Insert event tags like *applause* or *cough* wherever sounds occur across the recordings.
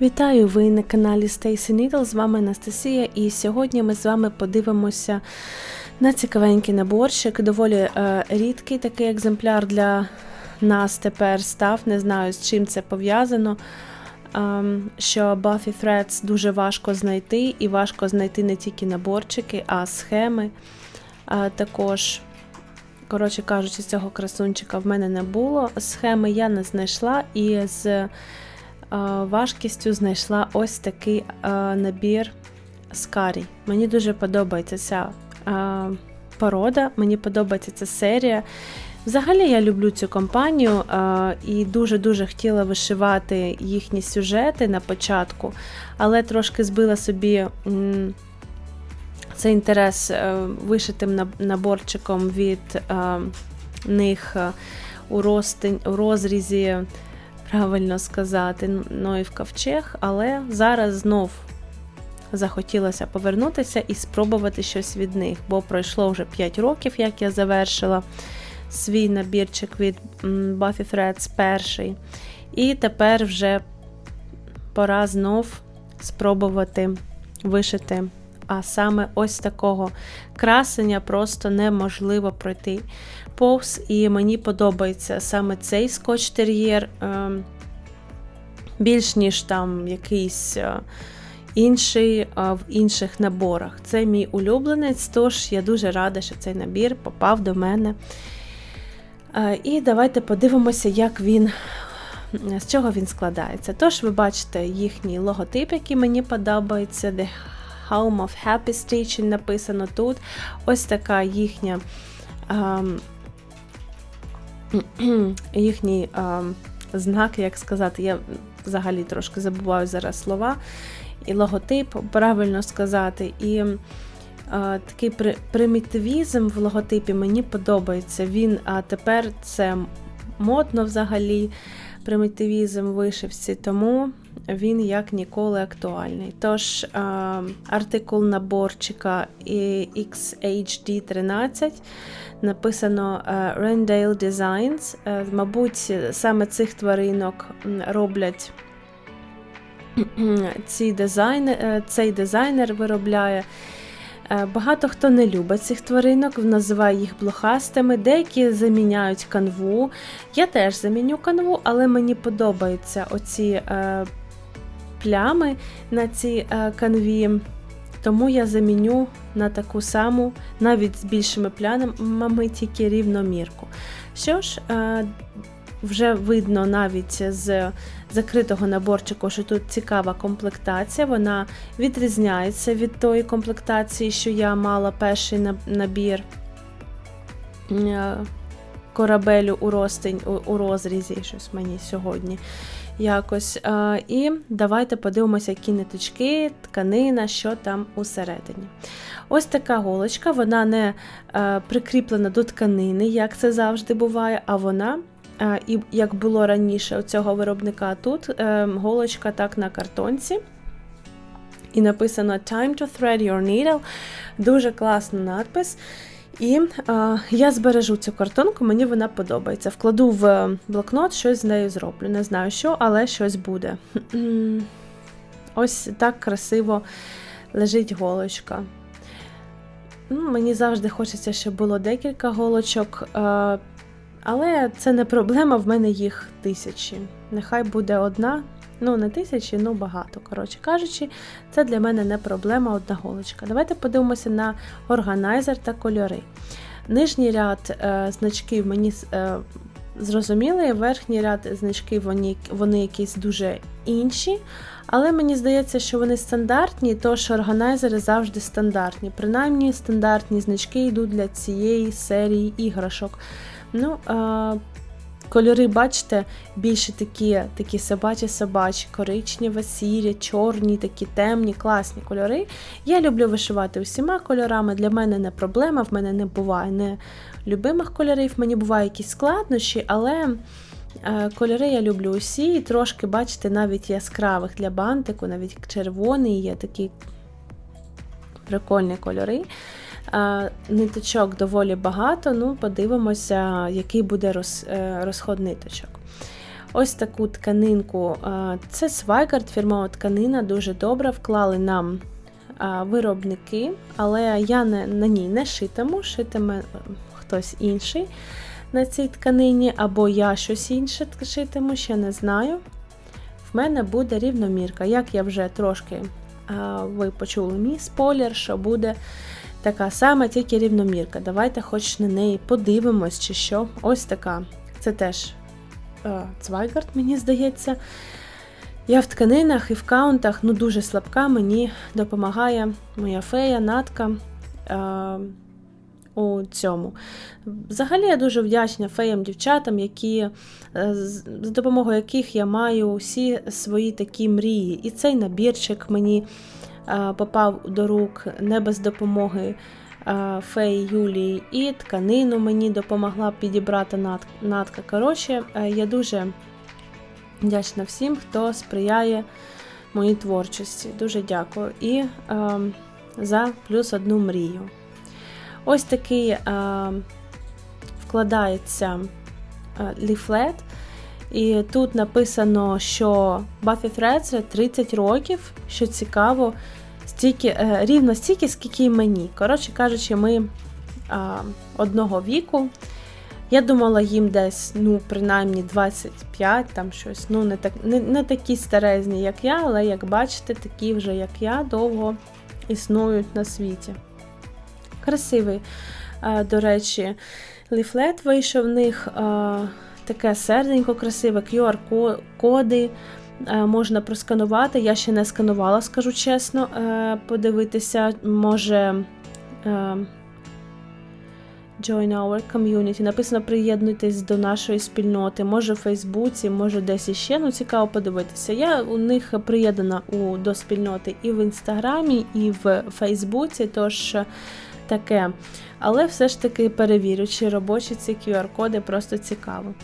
Вітаю! Ви на каналі Stacy Needle, з вами Анастасія, і сьогодні ми з вами подивимося на цікавенький наборчик. Доволі е, рідкий такий екземпляр для нас тепер став. Не знаю, з чим це пов'язано. Ем, що Buffy Threads дуже важко знайти, і важко знайти не тільки наборчики, а схеми. А також, коротше кажучи, цього красунчика в мене не було. Схеми я не знайшла і з е, важкістю знайшла ось такий е, набір Скарі. Мені дуже подобається ця е, порода, мені подобається ця серія. Взагалі я люблю цю компанію е, і дуже-дуже хотіла вишивати їхні сюжети на початку, але трошки збила собі цей інтерес е, вишитим наборчиком від е, них е, у розрізі, правильно сказати, Ноїв ковчег, але зараз знов захотілося повернутися і спробувати щось від них, бо пройшло вже 5 років, як я завершила свій набірчик від Buffy Threads перший. І тепер вже пора знов спробувати вишити. А саме ось такого красення просто неможливо пройти повз. І мені подобається саме цей скотч-тер'єр, е, більш ніж там якийсь е, інший е, в інших наборах. Це мій улюбленець, тож я дуже рада, що цей набір попав до мене. Е, І давайте подивимося, як він, з чого він складається. Тож, ви бачите їхній логотип, який мені подобається. The Home of Happy Stitching написано тут. Ось така їхня. ем, *clears throat* їхній ем, знак, як сказати, я взагалі трошки забуваю зараз слова. І логотип, правильно сказати. І е, такий при, примітивізм в логотипі мені подобається. Він а тепер це модно взагалі, примітивізм вишивці, тому він як ніколи актуальний. Тож, артикул наборчика XHD 13 написано е, Rendale Designs. Е, Мабуть, саме цих тваринок роблять ці дизайнер, е, цей дизайнер виробляє. Багато хто не любить цих тваринок, називає їх блохастими, деякі заміняють канву. Я теж заміню канву, але мені подобаються оці плями на цій е, канві. Тому я заміню на таку саму, навіть з більшими плямами, тільки рівномірку. Що ж, е, вже видно навіть з закритого наборчику, що тут цікава комплектація. Вона відрізняється від тої комплектації, що я мала перший набір е, корабелю у ростень у, у розрізі, щось мені сьогодні якось. Е, І давайте подивимося, які ниточки, тканина, що там усередині. Ось така голочка, вона не е, прикріплена до тканини, як це завжди буває, а вона. е, І як було раніше у цього виробника тут голочка так на картонці. І написано Time to thread your needle. Дуже класний надпис. І е, я збережу цю картонку, мені вона подобається. Вкладу в блокнот, щось з нею зроблю. Не знаю що, але щось буде. *clears throat* Ось так красиво лежить голочка. Ну, Мені завжди хочеться, щоб було декілька голочок, але це не проблема, в мене їх тисячі. Нехай буде одна, ну не тисячі, ну багато. Коротше кажучи, це для мене не проблема, одна голочка. Давайте подивимося на органайзер та кольори. Нижній ряд е, значків мені е, зрозумілий, верхній ряд значків вони, вони якісь дуже інші. Але мені здається, що вони стандартні, тож органайзери завжди стандартні. Принаймні, стандартні значки йдуть для цієї серії іграшок. Ну, е, Кольори, бачите, більше такі такі собачі-собачі, коричневі, сірі, чорні, такі темні, класні кольори. Я люблю вишивати усіма кольорами. Для мене не проблема, в мене не буває не любимих кольорів, мені бувають якісь складнощі, але е, кольори я люблю усі. І трошки, бачите, навіть яскравих для бантику, навіть червоний є такі прикольні кольори. Е, Ниточок доволі багато, ну подивимося, який буде е, розход ниточок. ось таку тканинку. Е, Це Свайгард, фірмова тканина, дуже добра. Вклали нам виробники, але я на ній не шитиму, шитиме хтось інший на цій тканині, або я щось інше шитиму, ще не знаю. В мене буде рівномірка. Як я вже трошки ви почули мій спойлер, що буде така сама, тільки рівномірка. Давайте хоч на неї подивимось, чи що. Ось така. Це теж Цвайгард, мені здається. Я в тканинах і в каунтах ну дуже слабка, мені допомагає моя фея, натка е, у цьому. Взагалі я дуже вдячна феям-дівчатам, які, е, з допомогою яких я маю всі свої такі мрії. І цей набірчик мені е, попав до рук не без допомоги е, феї Юлії, і тканину мені допомогла підібрати натка. Коротше, я дуже вдячна всім, хто сприяє моїй творчості. Дуже дякую. І е, за плюс одну мрію. Ось такий е, вкладається е, ліфлет. І тут написано, що Buffy Threads 30 років, що цікаво, стільки, е, рівно стільки, скільки і мені. Коротше кажучи, ми е, одного віку. Я думала, їм десь, ну, принаймні 25, там щось. Ну, не так, не, не такі старезні, як я, але, як бачите, такі вже, як я, довго існують на світі. Красивий, е, до речі, ліфлет вийшов в них е, таке серденько красиве, QR-коди. Е, можна просканувати. Я ще не сканувала, скажу чесно, подивитися, може Join our community. Написано приєднуйтесь до нашої спільноти. Може в Фейсбуці, може десь іще. Ну, цікаво подивитися. Я у них приєднана у, до спільноти і в Інстаграмі, і в Фейсбуці, тож таке. Але все ж таки перевірю, чи робочі ці QR-коди просто цікаво.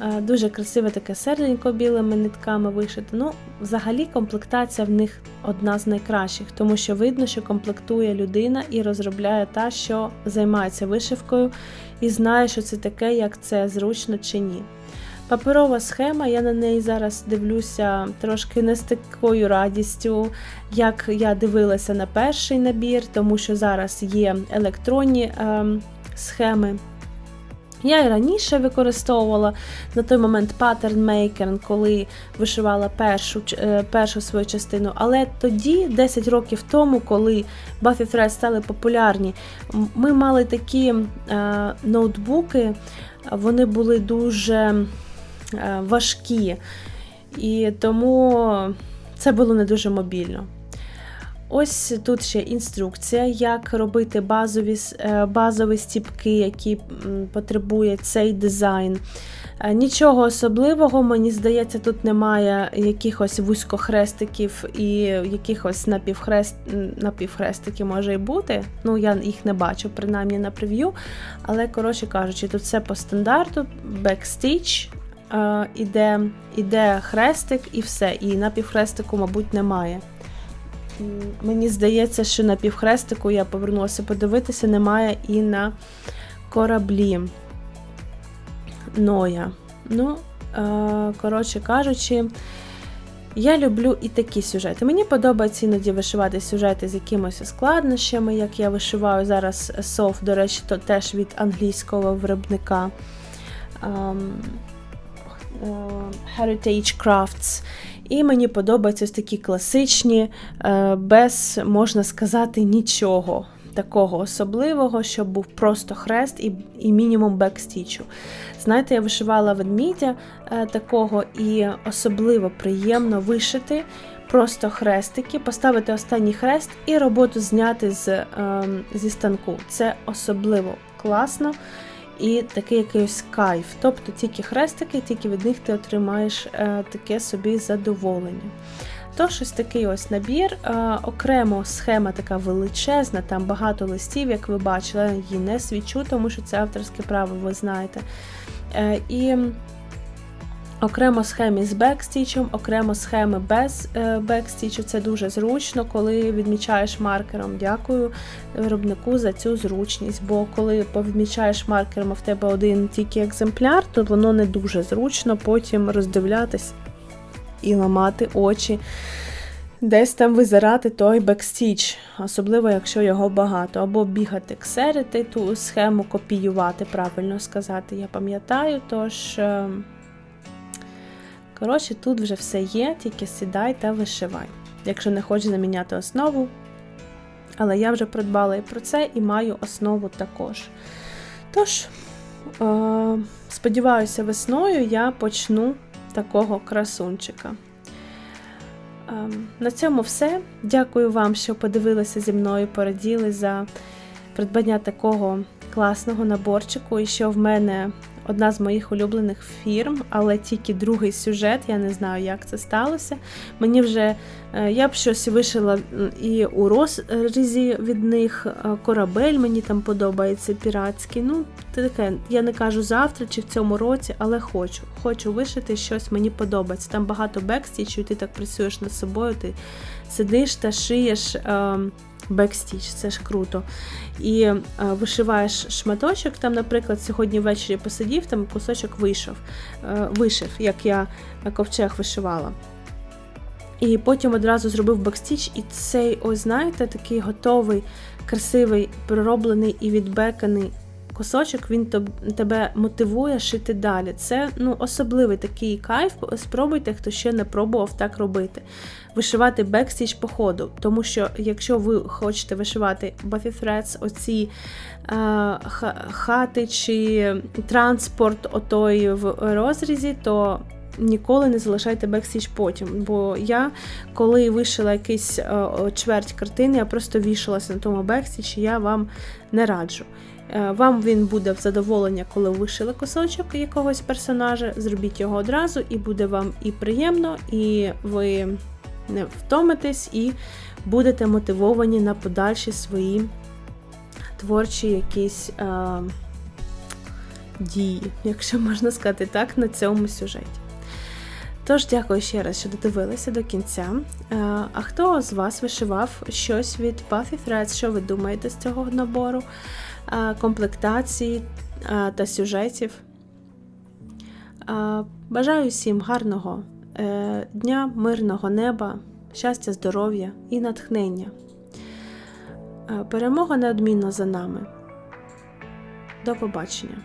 Е, дуже красиве таке серденько білими нитками вишите. Ну, взагалі, комплектація в них одна з найкращих, тому що видно, що комплектує людина і розробляє та, що займається вишивкою, і знає, що це таке, як це зручно чи ні. Паперова схема, я на неї зараз дивлюся трошки не з такою радістю, як я дивилася на перший набір, тому що зараз є електронні е, схеми. Я і раніше використовувала на той момент Pattern Maker, коли вишивала першу е, першу свою частину. Але тоді, 10 років тому, коли Buffy Threads стали популярні, ми мали такі е, ноутбуки, вони були дуже важкі, і тому це було не дуже мобільно. Ось тут ще інструкція, як робити базові е, базові стіпки, які потребує цей дизайн. Е, нічого особливого, мені здається, тут немає якихось вузькохрестиків і якихось напівхрест... напівхрестиків може і бути. Ну, я їх не бачу, принаймні на прев'ю. Але, коротше кажучи, тут все по стандарту, бекстіч, іде, іде хрестик і все. І напівхрестику, мабуть, немає. Мені здається, що на півхрестику я повернулася подивитися, немає і на кораблі Ноя. Ну, е, коротше кажучи, я люблю і такі сюжети. Мені подобається іноді вишивати сюжети з якимось складнощами, як я вишиваю зараз соф, до речі, то теж від англійського виробника. Um, Heritage Crafts. І мені подобаються ось такі класичні, е, без, можна сказати, нічого такого особливого, щоб був просто хрест і і мінімум бекстічу. Знаєте, я вишивала ведмідя е, такого, і особливо приємно вишити просто хрестики, поставити останній хрест і роботу зняти з, е, зі станку. Це особливо класно і такий якийсь кайф. Тобто тільки хрестики, тільки від них ти отримаєш е, таке собі задоволення. Тож, ось такий ось набір. Е, окремо схема така величезна, там багато листів, як ви бачили, її не свічу, тому що це авторське право, ви знаєте. Е, і Окремо схемі з бекстічем, окремо схеми без е, бекстічу. Це дуже зручно, коли відмічаєш маркером. Дякую виробнику за цю зручність. Бо коли повідмічаєш маркером, в тебе один тільки екземпляр, то воно не дуже зручно потім роздивлятись і ламати очі. Десь там визирати той бекстіч, особливо якщо його багато, або бігати ксерити, ту схему копіювати, правильно сказати, я пам'ятаю. Тож, е, коротше, тут вже все є, тільки сідай та вишивай. Якщо не хочеш заміняти основу. Але я вже придбала і про це, і маю основу також. Тож, е, сподіваюся, весною я почну такого красунчика. Ем, На цьому все. Дякую вам, що подивилися зі мною, пораділи за придбання такого класного наборчику. І що в мене одна з моїх улюблених фірм, але тільки другий сюжет. Я не знаю, як це сталося. Мені вже е, я б щось вишила і у розрізі від них е, корабель. Мені там подобається піратський. Ну, таке, я не кажу завтра чи в цьому році, але хочу. Хочу вишити щось, мені подобається. Там багато бекстічу, і ти так працюєш над собою, ти сидиш та шиєш е, бекстіч, це ж круто. І е, вишиваєш шматочок. Там, наприклад, сьогодні ввечері посидів, там кусочок вийшов, е, вишив, як я ковчег вишивала. І потім одразу зробив бекстіч, і цей, ось знаєте, такий готовий, красивий, пророблений і відбеканий кусочок, він тебе мотивує шити далі. Це ну, особливий такий кайф. Спробуйте, хто ще не пробував так робити. Вишивати бекстіч по ходу. Тому що, якщо ви хочете вишивати Threads, оці е, хати чи транспорт отой в розрізі, то ніколи не залишайте бекстіч потім. Бо я, коли вишила якийсь е, чверть картини, я просто вішалася на тому бекстічі, я вам не раджу. Е, Вам він буде в задоволення, коли вишили кусочок якогось персонажа. Зробіть його одразу, і буде вам і приємно, і ви не втомитесь, і будете мотивовані на подальші свої творчі якісь е, дії, якщо можна сказати так, на цьому сюжеті. Тож, дякую ще раз, що додивилися до кінця. Е, А хто з вас вишивав щось від Puffy Threads? Що ви думаєте з цього набору? е, комплектації е, та сюжетів. Бажаю всім гарного дня, мирного неба, щастя, здоров'я і натхнення. Перемога неодмінно за нами. До побачення!